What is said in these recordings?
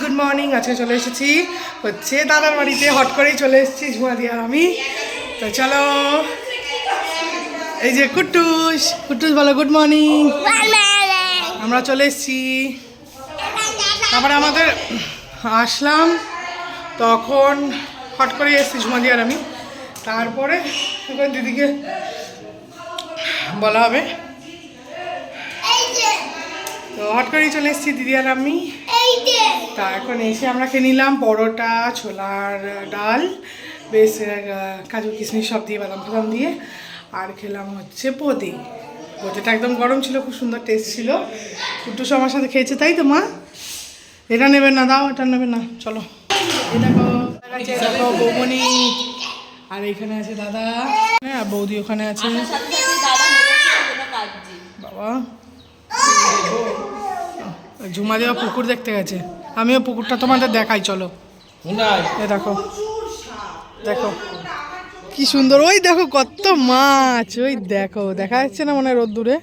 Good morning, আজকে চলে এসেছি হচ্ছে দাদার বাড়িতে। হট করেই চলে এসেছি, ঝুমা দিয়ে আমি। তো চলো। এই যে কুট্টুস কুট্টুস বলো, গুড মর্নিং। আমরা চলে এসেছি। তারপরে আমাদের আসলাম, তখন হট করে এসেছি, ঝুমা দিয়ে আমি। তারপরে দিদিকে বলা হবে। তো হট করেই চলে এসেছি দিদি আর আমি। তা এখন এসে আমরা খেয়ে নিলাম পরোটা ছোলার ডাল বেশ কাজু কিশমিশ সব দিয়ে বাদাম ফাদাম দিয়ে। আর খেলাম হচ্ছে বোঁদে বোঁদেটা একদম গরম ছিল খুব সুন্দর টেস্ট ছিল। কুট্টুস আমার সাথে খেয়েছে তাই তো মা? এটা নেবে না দাও এটা নেবে না চলো। দেখো দেখো বৌমনি। আর এখানে আছে দাদা। হ্যাঁ আর বৌদি ওখানে আছে। বাবা। ঝুমা দেওয়া পুকুর দেখতে গেছে। আমিও পুকুরটা তোমাদের দেখাই চলো। এ দেখো দেখো কি সুন্দর ওই দেখো কত মাছ ওই দেখো দেখা যাচ্ছে না মনে হয় রোদ্দুরে।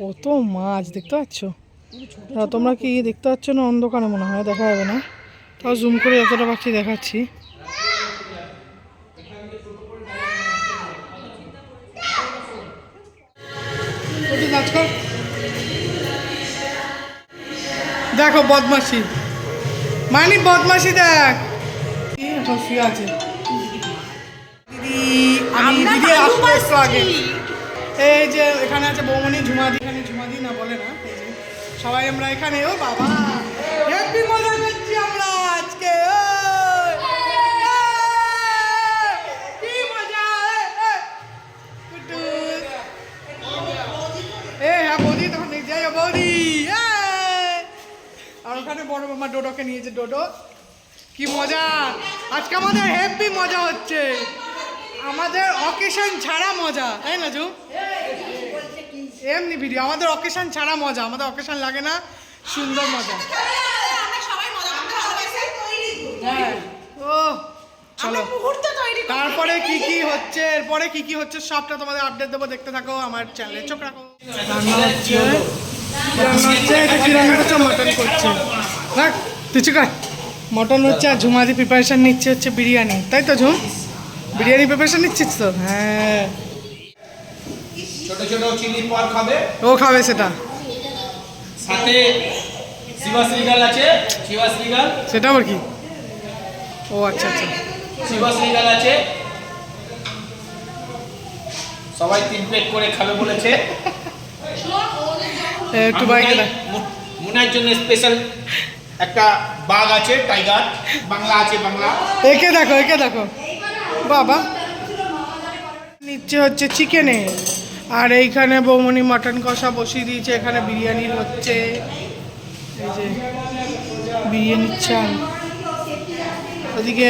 কত মাছ দেখতে পাচ্ছ? তোমরা কি দেখতে পাচ্ছ না অন্ধকারে মনে হয় দেখা যাবে না। তাও জুম করে যতটা পাচ্ছি দেখাচ্ছি। দেখো বদমাসি মানি বদমাসি দেখ। শুয়ে আছে। দিদি আমি দিদি আগে এই যে এখানে আছে বৌমনি ঝুমাদি। এখানে ঝুমাদি না বলে না সবাই আমরা এখানে ও বাবা। হ্যাপি মজা করছি আমরা। বড় মামা ডোডোকে নিয়েছে ডোডো। কি মজা। আজকে আমাদের হেভি মজা হচ্ছে। আমাদের অকেশন ছাড়া মজা তাই না জু? এমনি ভিডিও আমাদের অকেশন ছাড়া মজা আমাদের অকেশন লাগে না সুন্দর মজা। হ্যাঁ। ও চলো। তারপরে কি কি হচ্ছে এরপরে কি কি হচ্ছে সবটা তোমাদের আপডেট দেবো দেখতে থাকো আমার চ্যানেলে চোখ রাখো। রান্না হচ্ছে। রান্না হচ্ছে এটা কি রান্না করছে মটন করছে। দেখ তুই চুকার মটন হচ্ছে আর ঝুমাদি প্রিপারেশন নিচ্ছে হচ্ছে বিরিয়ানি। তাই তো ঝুম? বিরিয়ানি প্রিপারেশন নিচ্ছিস তো? হ্যাঁ। ছোট ছোট চিলি পর খাবে। ও খাবে সেটা। সাথে শিবা শ্রীগাল আছে। শিবা শ্রীগাল সেটা আবার কি? ও আচ্ছা আচ্ছা। শিবা শ্রীগাল আছে। সবাই তিন প্লেট করে খাবে বলেছে। একটু মুন- মুনার জন্য স্পেশাল একটা বাঘ আছে টাইগার বাংলা আছে বাংলা। একে দেখো একে দেখো। বাবা। নিচ্ছে হচ্ছে চিকেনে। আর এইখানে বৌমনি মটন কষা বসিয়ে দিয়েছে এখানে বিরিয়ানির হচ্ছে। এই যে বিরিয়ানির চাল। ওদিকে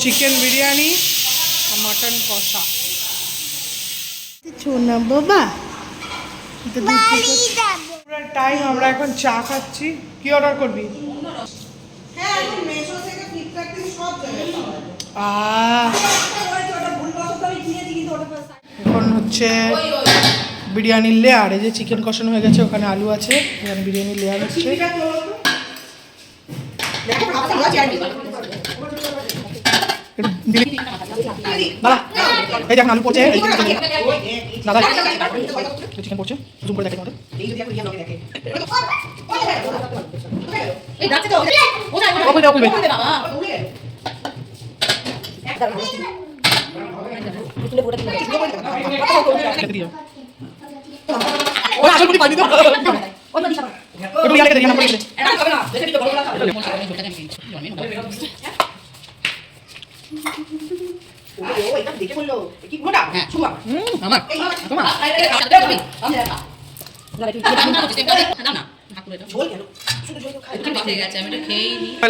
চিকেন বিরিয়ানি আর মটন কষা। না বাবা। টাইম আমরা এখন চা খাচ্ছি। কি অর্ডার করবি? এখন হচ্ছে বিরিয়ানির লেয়ার এই যে চিকেন কষানো হয়ে গেছে ওখানে আলু আছে এখানে বিরিয়ানির লেয়ার হচ্ছে দাদা এই দেখুন আলু পড়ছে এই যে chicken। দাদা চিকেন পড়ছে জুম করে দেখে আমাদের ওপরে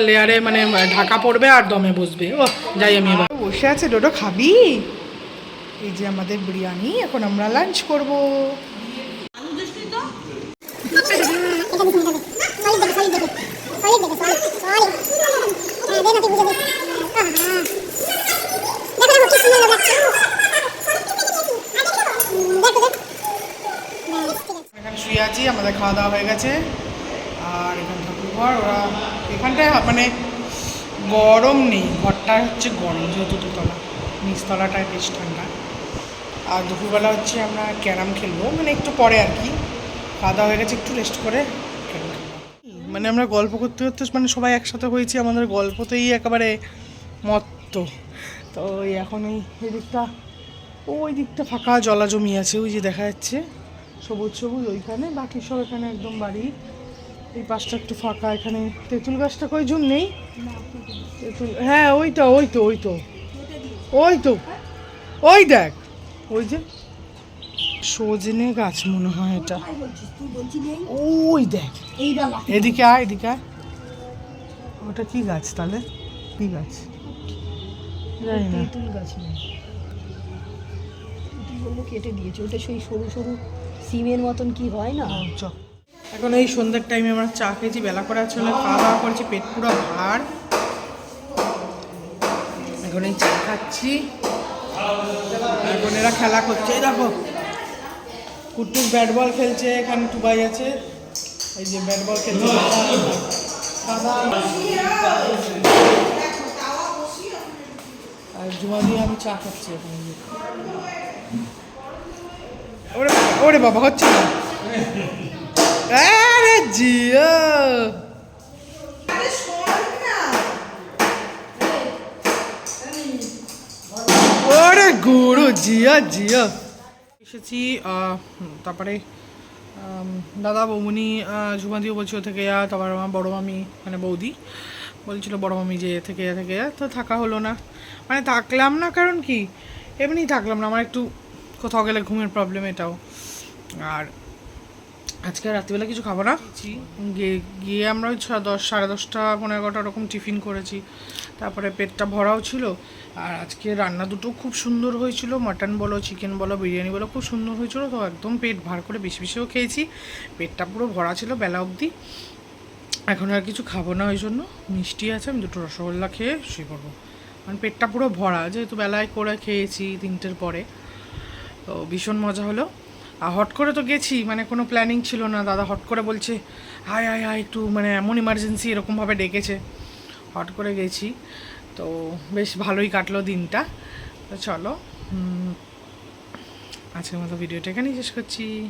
লেয়ারে মানে ঢাকা পড়বে আর দমে বসবে। ও যাই আমি এবার বসে আছে ডোডো খাবি? এই যে আমাদের বিরিয়ানি এখন আমরা লাঞ্চ করব। শুয়ে আছি আমাদের খাওয়া দাওয়া হয়ে গেছে। আর এখানে ঠাকুর ঘর ওরা এখানটায় মানে গরম নেই ঘরটা হচ্ছে গরম যেহেতু দুতলা নিচতলাটায় বেশ ঠান্ডা। আর দুপুরবেলা হচ্ছে আমরা ক্যারাম খেলব মানে একটু পরে আর কি। খাওয়া হয়ে গেছে, একটু রেস্ট করে মানে আমরা গল্প করতে করতে মানে সবাই একসাথে হয়েছি, আমাদের গল্পতেই একেবারে মত্ত। তো এখন এই এদিকটা, ওই দিকটা ফাঁকা জলা জমি আছে, ওই যে দেখা যাচ্ছে। সবুজ সবুজ, ওইখানে, বাকি সব এখানে একদম বাড়ি। এই পাশটা একটু ফাঁকা এখানে। তেঁতুল গাছটা কই জুন নেই? তেঁতুল হ্যাঁ ওই তো ওই তো ওই তো। ওই তো। ওই দেখ। ওই যে সজনে গাছ মনে হয় এটা। ওই দেখ। এদিকে আয় এদিকে আয়। ওটা কি গাছ তাহলে? কি গাছ? জানি না। তেঁতুল গাছ কেটে দিয়েছে। ওটা সেই সরু সরু সিমের মতন কি হয় না? ও, চ। এখন এই সন্ধ্যের টাইমে আমরা চা খেয়েছি, বেলা করে চলে খাওয়া দাওয়া করেছি, পেট পুরো ভার। এখন এই চা খাচ্ছি। এখন এরা খেলা করছে। দেখো কুটুস ব্যাট বল খেলছে, এখানে টুবাই আছে। এই যে ব্যাট বল খেলছে। আর জুমা দিয়ে আমি চা খাচ্ছি এখন ওরে ওরে বাবা, হচ্ছে না। আরে জিও। ওরে গুরু জিও জিও। এসেছি তারপরে দাদা বৌমনি ঝুমা দিও বলছিল থেকে যা তারপর আমার বড়ো মামি মানে বৌদি বলছিল বড়ো মামি যে থেকে যা থেকে যা তো থাকা হলো না। মানে থাকলাম না কারণ কি? এমনি থাকলাম না আমার একটু কোথাও গেলে ঘুমের প্রবলেম এটাও। আর আজকে রাত্রিবেলা কিছু খাব না? গিয়ে গিয়ে আমরা ওই দশ সাড়ে দশটা পনেরো এগারোটা ওরকম টিফিন করেছি। তারপরে পেটটা ভরাও ছিল। আর আজকে রান্না দুটো খুব সুন্দর হয়েছিল। মাটন বলো চিকেন বলো বিরিয়ানি বলো খুব সুন্দর হয়েছিল। তো একদম পেট ভার করে বেশি বেশিও খেয়েছি। পেটটা পুরো ভরা ছিল বেলা অবধি। এখন আর কিছু খাব না ওই জন্য। মিষ্টি আছে আমি দুটো রসগোল্লা খেয়ে শুয়ে পড়ব। কারণ পেটটা পুরো ভরা যেহেতু বেলায় করে খেয়েছি তিনটের পরে। তো ভীষণ মজা হলো। হট করে তো গেছি মানে কোনো প্ল্যানিং ছিল না। দাদা হট করে বলছে হায় হায় হায় একটু মানে এমন ইমার্জেন্সি এরকমভাবে ডেকেছে। হট করে গেছি। তো বেশ ভালোই কাটলো দিনটা। তো চলো আজকের মতো ভিডিওটা এখানেই শেষ করছি।